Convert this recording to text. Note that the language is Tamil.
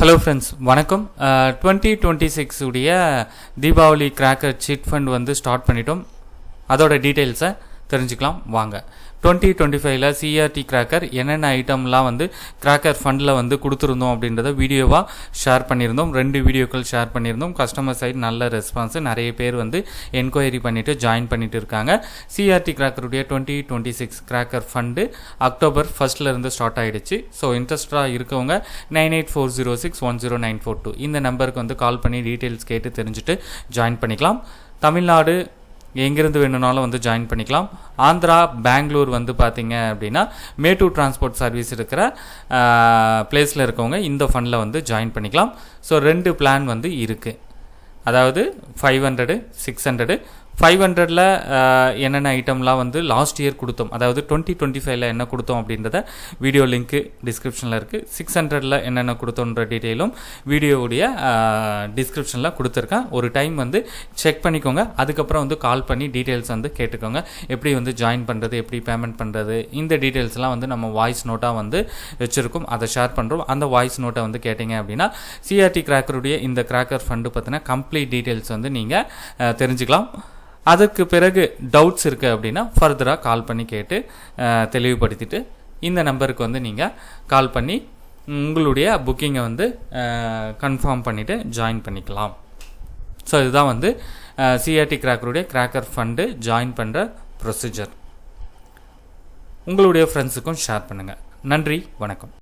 ஹலோ ஃப்ரெண்ட்ஸ் வணக்கம். டுவெண்ட்டி டுவெண்ட்டி சிக்ஸ் உடைய தீபாவளி கிராக்கர் சிட் ஃபண்ட் வந்து ஸ்டார்ட் பண்ணிட்டோம். அதோட டீட்டெயில்ஸை தெரிஞ்சுக்கலாம். வாங்க. டுவெண்ட்டி டுவெண்ட்டி ஃபைவ்ல சிஆர்டி கிராக்கர் என்னென்ன ஐட்டம்லாம் வந்து கிராக்கர் ஃபண்டில் வந்து கொடுத்துருந்தோம் அப்படின்றத வீடியோவாக ஷேர் பண்ணியிருந்தோம். ரெண்டு வீடியோக்கள் ஷேர் பண்ணியிருந்தோம். கஸ்டமர் சைடு நல்ல ரெஸ்பான்ஸ் நிறைய பேர் வந்து என்கொயரி பண்ணிவிட்டு ஜாயின் பண்ணிட்டு இருக்காங்க. CRT கிராக்கருடைய twenty twenty six cracker fund October ஃபஸ்ட்லேருந்து ஸ்டார்ட் ஆகிடுச்சு ஸோ இன்ட்ரெஸ்டாக இருக்கவங்க nine eight four zero six one zero nine four two இந்த நம்பருக்கு வந்து கால் பண்ணி டீட்டெயில்ஸ் கேட்டு தெரிஞ்சுட்டு ஜாயின் பண்ணிக்கலாம் தமிழ்நாடு எங்கேருந்து வேணும்னாலும் வந்து ஜாயின் பண்ணிக்கலாம். ஆந்திரா பெங்களூர் வந்து பார்த்தீங்க அப்படின்னா மேட்டூர் டிரான்ஸ்போர்ட் சர்வீஸ் இருக்கிற பிளேஸில் இருக்கவங்க இந்த ஃபண்டில் வந்து ஜாயின் பண்ணிக்கலாம். ஸோ ரெண்டு பிளான் வந்து இருக்குது அதாவது five hundred six hundred five ஹண்ட்ரடில் என்னென்ன ஐட்டம்லாம் வந்து லாஸ்ட் இயர் கொடுத்தோம். அதாவது டுவெண்ட்டி டுவெண்ட்டி ஃபைவ்ல என்ன கொடுத்தோம் அப்படின்றத வீடியோ லிங்க்கு டிஸ்கிரிப்ஷனில் இருக்குது சிக்ஸ் ஹண்ட்ரடில் என்னென்ன கொடுத்தோன்ற டீட்டெயிலும் வீடியோவுடைய டிஸ்கிரிப்ஷனில் கொடுத்துருக்கேன். ஒரு டைம் வந்து செக் பண்ணிக்கோங்க. அதுக்கப்புறம் வந்து கால் பண்ணி டீட்டெயில்ஸ் வந்து கேட்டுக்கோங்க. எப்படி வந்து ஜாயின் பண்ணுறது எப்படி பேமெண்ட் பண்ணுறது இந்த டீட்டெயில்ஸ்லாம் வந்து நம்ம வாய்ஸ் நோட்டாக வந்து வச்சுருக்கோம். அதை ஷேர் பண்ணுறோம் அந்த வாய்ஸ் நோட்டை வந்து கேட்டிங்க அப்படின்னா சிஆர்டி கிராக்கருடைய இந்த கிராக்கர் ஃபண்டு பற்றின கம்ப்ளீட் டீட்டெயில்ஸ் வந்து நீங்கள் தெரிஞ்சுக்கலாம். அதற்கு பிறகு டவுட்ஸ் இருக்குது அப்படின்னா ஃபர்தராக கால் பண்ணி கேட்டு தெளிவுபடுத்திட்டு இந்த நம்பருக்கு வந்து நீங்கள் கால் பண்ணி உங்களுடைய புக்கிங்கை வந்து கன்ஃபார்ம் பண்ணிவிட்டு ஜாயின் பண்ணிக்கலாம். ஸோ இதுதான் வந்து சிஆர்டி கிராக்கருடைய கிராக்கர் ஃபண்டு ஜாயின் பண்ணுற ப்ரொசீஜர் உங்களுடைய ஃப்ரெண்ட்ஸுக்கும் ஷேர் பண்ணுங்கள் நன்றி வணக்கம்.